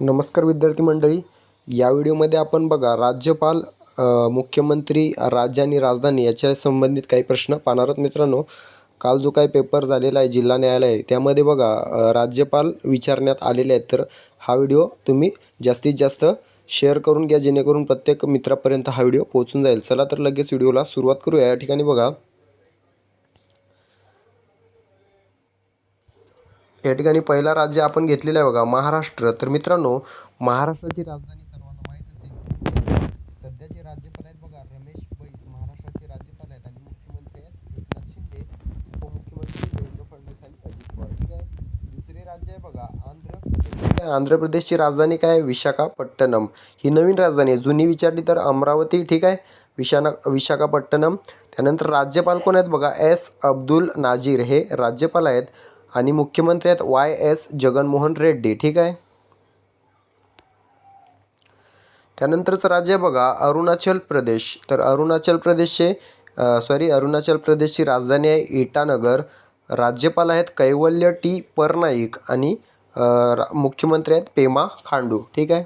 नमस्कार विद्यार्थी मंडळी. या व्हिडिओमध्ये आपण बघा राज्यपाल मुख्यमंत्री राज्य आणि राजधानी याच्या संबंधित काही प्रश्न पाहणार आहोत मित्रांनो. काल जो काही पेपर झालेला आहे जिल्हा न्यायालय त्यामध्ये बघा राज्यपाल विचारण्यात आलेले आहेत. तर हा व्हिडिओ तुम्ही जास्तीत जास्त शेअर करून घ्या जेणेकरून प्रत्येक मित्रापर्यंत हा व्हिडिओ पोहोचून जाईल. चला तर लगेच व्हिडिओला सुरुवात करूया. या ठिकाणी बघा. या ठिकाणी पहिला राज्य आपण घेतलेला आहे बघा महाराष्ट्र. तर मित्रांनो महाराष्ट्राची राजधानी सर्वांना माहीत असेल. सध्याचे राज्यपाल आहेत बघा रमेश बैस महाराष्ट्राचे राज्यपाल आहेत आणि मुख्यमंत्री आहेत एकनाथ शिंदे उपमुख्यमंत्री देवेंद्र फडणवीस आणि अजित पवार. ठीक आहे? दुसरे राज्य आहे बघा आंध्र प्रदेश. आंध्र प्रदेशची राजधानी काय आहे? विशाखापट्टणम. ही नवीन राजधानी आहे. जुनी विचारली तर अमरावती ठीक आहे? विशाना विशाखापट्टणम. त्यानंतर राज्यपाल कोण आहेत बघा? एस अब्दुल नाजीर. हे राज्यपाल आहेत. आणि मुख्यमंत्री आहेत वाय एस जगनमोहन रेड्डी ठीक आहे? त्यानंतरचं राज्य बघा अरुणाचल प्रदेश. तर अरुणाचल प्रदेशचे सॉरी अरुणाचल प्रदेशची राजधानी आहे इटानगर. राज्यपाल आहेत कैवल्य टी परनाईक आणि रा- मुख्यमंत्री आहेत पेमा खांडू ठीक आहे?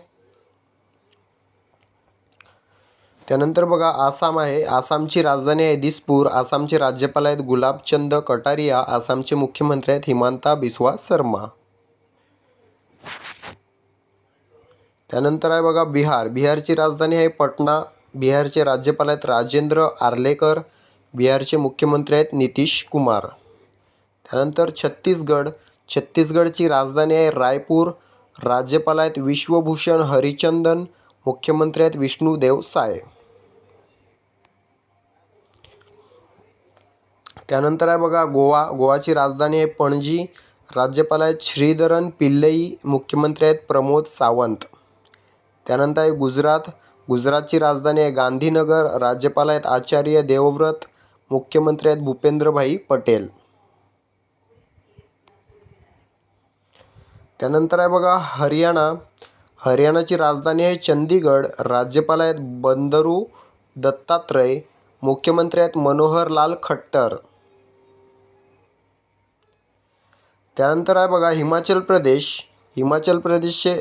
त्यानंतर बघा आसाम आहे. आसामची राजधानी आहे दिसपूर. आसामचे राज्यपाल आहेत गुलाबचंद कटारिया. आसामचे मुख्यमंत्री आहेत हिमांता बिस्वा शर्मा त्यानंतर आहे बघा बिहार. बिहारची राजधानी आहे पटना. बिहारचे राज्यपाल आहेत राजेंद्र आर्लेकर. बिहारचे मुख्यमंत्री आहेत नितीश कुमार. त्यानंतर छत्तीसगड. छत्तीसगडची राजधानी आहे रायपूर. राज्यपाल आहेत विश्वभूषण हरिचंदन. मुख्यमंत्री आहेत विष्णुदेव साय. त्यानंतर आहे बघा गोवा गोवाची राजधानी आहे पणजी. राज्यपाल आहेत श्रीधरन पिल्लई मुख्यमंत्री आहेत प्रमोद सावंत. त्यानंतर आहे गुजरात. गुजरातची राजधानी आहे गांधीनगर. राज्यपाल आहेत आचार्य देवव्रत. मुख्यमंत्री आहेत भूपेंद्रभाई पटेल. त्यानंतर आहे बघा हरियाणा. हरियाणाची राजधानी आहे चंदीगड राज्यपाल आहेत बंदरू दत्तात्रय. मुख्यमंत्री आहेत मनोहरलाल खट्टर. त्यानंतर आहे बघा हिमाचल प्रदेश. हिमाचल प्रदेशचे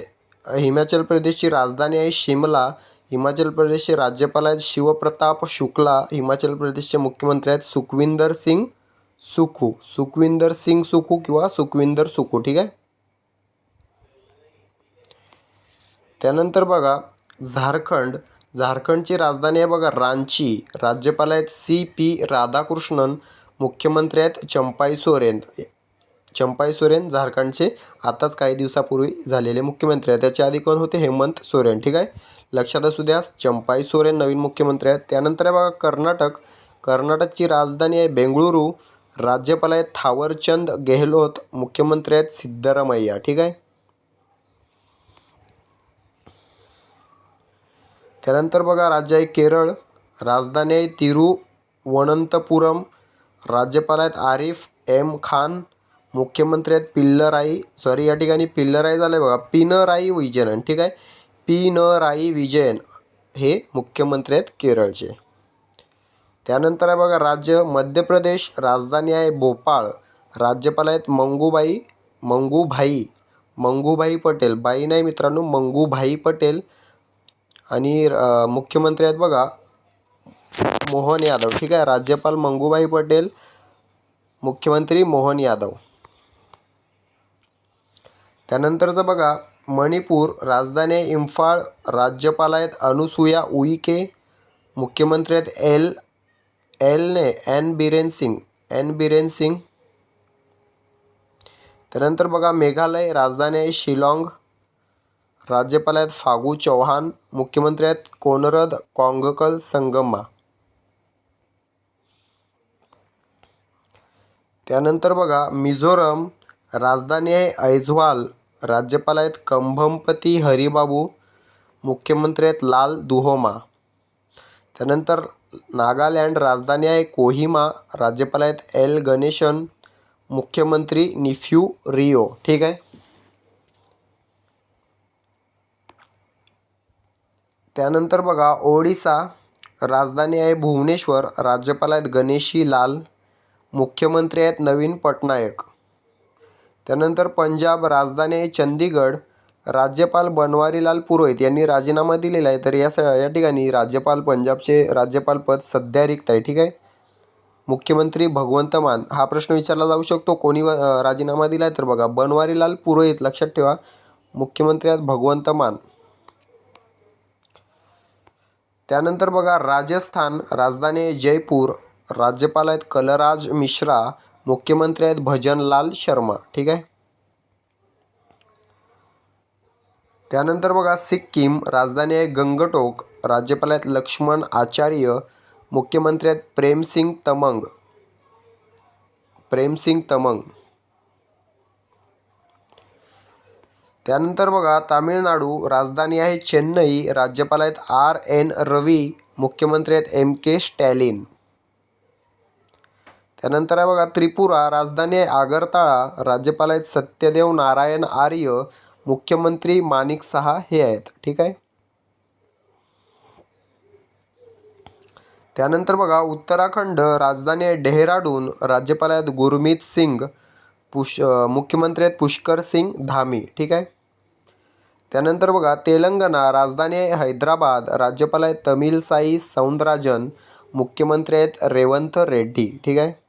हिमाचल प्रदेशची राजधानी आहे शिमला. हिमाचल प्रदेशचे राज्यपाल आहेत शिवप्रताप शुक्ला. हिमाचल प्रदेशचे मुख्यमंत्री आहेत सुखविंदर सिंग सुखू. सुखविंदर सिंग सुखू किंवा सुखविंदर सुखू ठीक आहे? त्यानंतर बघा झारखंड. झारखंडची राजधानी आहे बघा रांची. राज्यपाल आहेत सी पी राधाकृष्णन. मुख्यमंत्री आहेत चंपाई सोरेन. चंपाई सोरेन झारखंडचे आताच काही दिवसापूर्वी झालेले मुख्यमंत्री आहेत. त्याच्या आधी कोण होते? हेमंत सोरेन ठीक आहे? लक्षात असू द्या चंपाई सोरेन नवीन मुख्यमंत्री आहेत. त्यानंतर आहे बघा कर्नाटक. कर्नाटकची राजधानी आहे बेंगळुरू. राज्यपाल आहेत थावरचंद गेहलोत. मुख्यमंत्री आहेत सिद्धरामय्या ठीक आहे? त्यानंतर बघा राज्य आहे केरळ. राजधानी आहे तिरुवनंतपुरम. राज्यपाल आहेत आरिफ एम खान. मुख्यमंत्री आहेत पिल्लराई सॉरी या ठिकाणी पिल्लराई झालं आहे बघा. पिनराई विजयन ठीक आहे? पिनराई विजयन हे मुख्यमंत्री आहेत केरळचे. त्यानंतर आहे बघा राज्य मध्य प्रदेश राजधानी आहे भोपाळ. राज्यपाल आहेत मंगूबाई मंगूभाई मंगूभाई पटेल. बाई नाही मित्रांनो मंगूभाई पटेल. आणि मुख्यमंत्री आहेत बघा मोहन यादव ठीक आहे? राज्यपाल मंगूभाई पटेल मुख्यमंत्री मोहन यादव. त्यानंतरचं बघा मणिपूर राजधानी आहे इम्फाळ राज्यपाल आहेत अनुसुया उईके मुख्यमंत्री आहेत एल एल ने एन बिरेन सिंग एन बिरेन सिंग. त्यानंतर बघा मेघालय राजधानी आहे शिलाँग राज्यपाल आहेत फागू चौहान मुख्यमंत्री आहेत कोनरद कॉंगकल संगमा त्यानंतर बघा मिझोरम राजधानी आहे ऐझवाल राज्यपाल आहेत कंभमपती हरिबाबू मुख्यमंत्री आहेत लाल दुहोमा. त्यानंतर नागालँड राजधानी आहे कोहिमा. राज्यपाल आहेत एल गणेशन, मुख्यमंत्री निफ्यू रिओ ठीक आहे? त्यानंतर बघा, ओडिसा. राजधानी आहे भुवनेश्वर. राज्यपाल आहेत गणेशी लाल मुख्यमंत्री आहेत नवीन पटनायक. त्यानंतर पंजाब राजधानी आहे चंदीगड राज्यपाल बनवारीलाल पुरोहित यांनी राजीनामा दिलेला आहे. तर या स या ठिकाणी राज्यपाल पंजाबचे राज्यपाल पद सध्या रिक्त आहे. ठीक आहे? मुख्यमंत्री भगवंत मान हा प्रश्न विचारला जाऊ शकतो. कोणी राजीनामा दिला आहे तर बघा बनवारीलाल पुरोहित लक्षात ठेवा. मुख्यमंत्री आहेत भगवंत मान. त्यानंतर बघा राजस्थान राजधानी जयपूर राज्यपाल आहेत कलराज मिश्रा मुख्यमंत्री आहेत भजनलाल शर्मा, ठीक आहे? त्यानंतर बघा, सिक्कीम, राजधानी आहे गंगटोक, राज्यपाल आहेत लक्ष्मण आचार्य, मुख्यमंत्री आहेत प्रेमसिंग तमंग. प्रेमसिंग तमंग. त्यानंतर बघा, तामिळनाडू, राजधानी आहे चेन्नई, राज्यपाल आहेत आर एन रवी, मुख्यमंत्री आहेत एम के स्टॅलिन. त्यानंतर आहे बघा त्रिपुरा राजधानी आहे आगरताळा राज्यपाल आहेत सत्यदेव नारायण आर्य मुख्यमंत्री माणिक सहा हे आहेत. ठीक आहे? त्यानंतर बघा उत्तराखंड राजधानी आहे डेहराडून राज्यपाल आहेत गुरमीत सिंग पुष मुख्यमंत्री आहेत पुष्कर सिंग धामी. ठीक आहे? त्यानंतर बघा तेलंगणा राजधानी आहे हैदराबाद राज्यपाल आहेत तमिलसाई सौंदराजन मुख्यमंत्री आहेत रेवंत रेड्डी. ठीक आहे?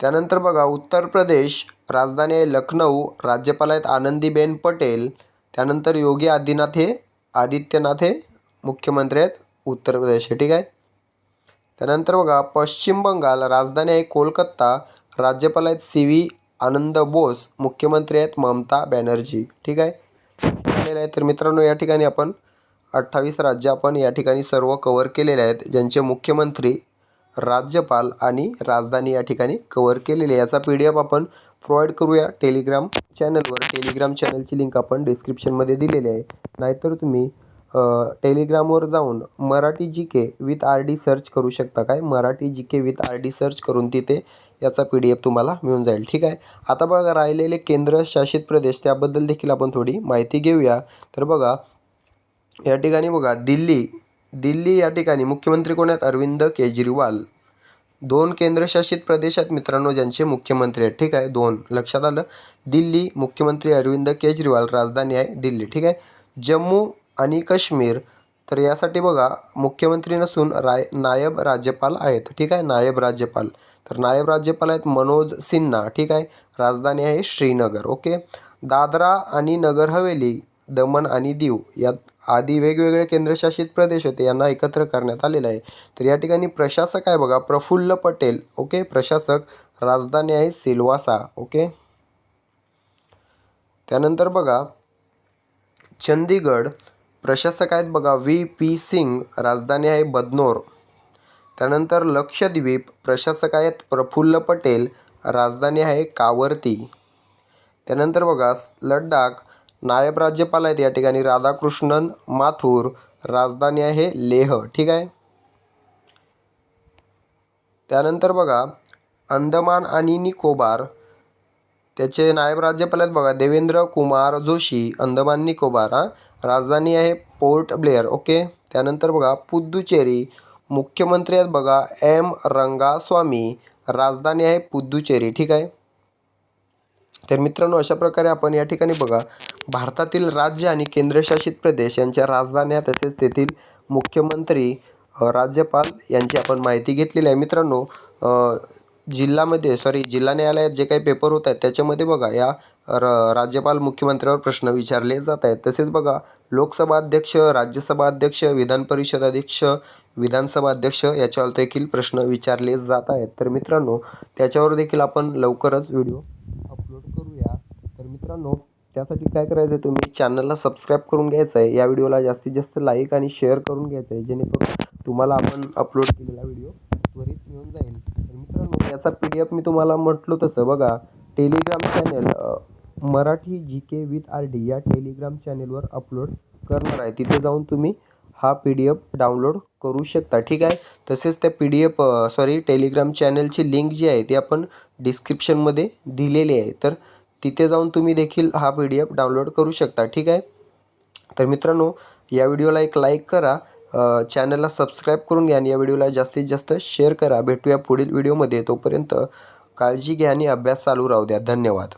त्यानंतर बघा उत्तर प्रदेश राजधानी आहे लखनऊ राज्यपाल आहेत आनंदीबेन पटेल त्यानंतर योगी आदिनाथ हे आदित्यनाथ हे मुख्यमंत्री आहेत उत्तर प्रदेश ठीक आहे? त्यानंतर बघा पश्चिम बंगाल राजधानी आहे कोलकाता राज्यपाल आहेत सी व्ही आनंद बोस मुख्यमंत्री आहेत ममता बॅनर्जी ठीक आहे? आहे तर मित्रांनो या ठिकाणी आपण अठ्ठावीस राज्य आपण या ठिकाणी सर्व कवर केलेले आहेत ज्यांचे मुख्यमंत्री राज्यपाल आणि राजधानी या ठिकाणी कवर केलेली आहे. याचा पी डी एफ आपण प्रोव्हाइड करूया टेलिग्राम चॅनलवर टेलिग्राम चॅनलची लिंक आपण डिस्क्रिप्शनमध्ये दिलेली आहे. नाहीतर तुम्ही टेलिग्रामवर जाऊन Marathi G K with R D search करू शकता काय? Marathi G K with R D search करून तिथे याचा पी डी एफ तुम्हाला मिळून जाईल. ठीक आहे? आता बघा राहिलेले केंद्रशासित प्रदेश त्याबद्दल देखील आपण थोडी माहिती घेऊया. तर बघा या ठिकाणी बघा दिल्ली दिल्ली या ठिकाणी मुख्यमंत्री कोण आहेत? अरविंद केजरीवाल. दोन केंद्रशासित प्रदेश आहेत मित्रांनो ज्यांचे मुख्यमंत्री आहेत ठीक आहे? दोन. लक्षात आलं? दिल्ली मुख्यमंत्री अरविंद केजरीवाल राजधानी आहे दिल्ली ठीक आहे? जम्मू आणि काश्मीर तर यासाठी बघा मुख्यमंत्री नसून राय नायब राज्यपाल आहेत ठीक आहे? नायब राज्यपाल. तर नायब राज्यपाल आहेत मनोज सिन्हा ठीक आहे? राजधानी आहे श्रीनगर ओके? दादरा आणि नगर हवेली दमण आणि दीव यात आधी वेगवेगळे केंद्रशासित प्रदेश होते यांना एकत्र करण्यात आलेलं आहे. तर या ठिकाणी प्रशासक आहे बघा प्रफुल्ल पटेल ओके? प्रशासक राजधानी आहे सिल्वासा ओके? त्यानंतर बघा चंदीगड प्रशासक आहेत बघा व्ही. पी. सिंग राजधानी आहे बदनोर. त्यानंतर लक्षद्वीप प्रशासक आहेत प्रफुल्ल पटेल राजधानी आहे कावरती. त्यानंतर बघा लडाख नायब राज्यपाल आहेत या ठिकाणी. राधाकृष्णन माथुर राजधानी आहे लेह. ठीक आहे? त्यानंतर बघा अंदमान आणि निकोबार. त्याचे नायब राज्यपाल आहेत बघा देवेंद्र कुमार जोशी अंदमान निकोबार हां. राजधानी आहे पोर्ट ब्लेअर ओके? त्यानंतर बघा पुद्दुचेरी मुख्यमंत्री आहेत बघा एम रंगास्वामी. राजधानी आहे पुद्दुचेरी ठीक आहे? तर मित्रांनो अशा प्रकारे आपण या ठिकाणी बघा भारतातील राज्य आणि केंद्रशासित प्रदेश यांच्या राजधान्या तसेच तेथील मुख्यमंत्री राज्यपाल यांची आपण माहिती घेतलेली आहे. मित्रांनो जिल्ह्यामध्ये सॉरी जिल्हा न्यायालयात जे काही पेपर होत आहेत त्याच्यामध्ये बघा या र राज्यपाल मुख्यमंत्र्यावर प्रश्न विचारले जात आहेत. तसेच बघा लोकसभा अध्यक्ष राज्यसभा अध्यक्ष विधान परिषद अध्यक्ष विधानसभा अध्यक्ष याच्यावर देखील प्रश्न विचारले जात आहेत. तर मित्रांनो त्याच्यावर देखील आपण लवकरच व्हिडिओ मित्रांनो त्यासाठी काय करायचं आहे तुम्ही? चॅनलला सबस्क्राईब करून घ्यायचं आहे या व्हिडिओला जास्तीत जास्त लाईक आणि शेअर करून घ्यायचं आहे जेणेकरून तुम्हाला आपण अपलोड केलेला व्हिडिओ त्वरित मिळून जाईल. तर मित्रांनो याचा पी डी एफ मी तुम्हाला म्हटलो तसं बघा. Telegram channel Marathi G K with R D या टेलिग्राम चॅनेलवर अपलोड करणार आहे. तिथे जाऊन तुम्ही हा पी डी एफ डाउनलोड करू शकता. ठीक आहे? तसेच त्या P D F sorry Telegram चॅनलची link जी आहे ती आपण डिस्क्रिप्शनमध्ये दिलेली आहे. तर तिथे जाऊन तुम्ही देखील हा पी डी एफ डाउनलोड करू शकता ठीक आहे? तर मित्रांनो या व्हिडिओला एक लाईक करा चॅनलला सबस्क्राईब करून घ्या आणि या व्हिडिओला जास्तीत जास्त शेअर करा. भेटूया पुढील व्हिडिओमध्ये. तोपर्यंत काळजी घ्या आणि अभ्यास चालू राहू द्या. धन्यवाद.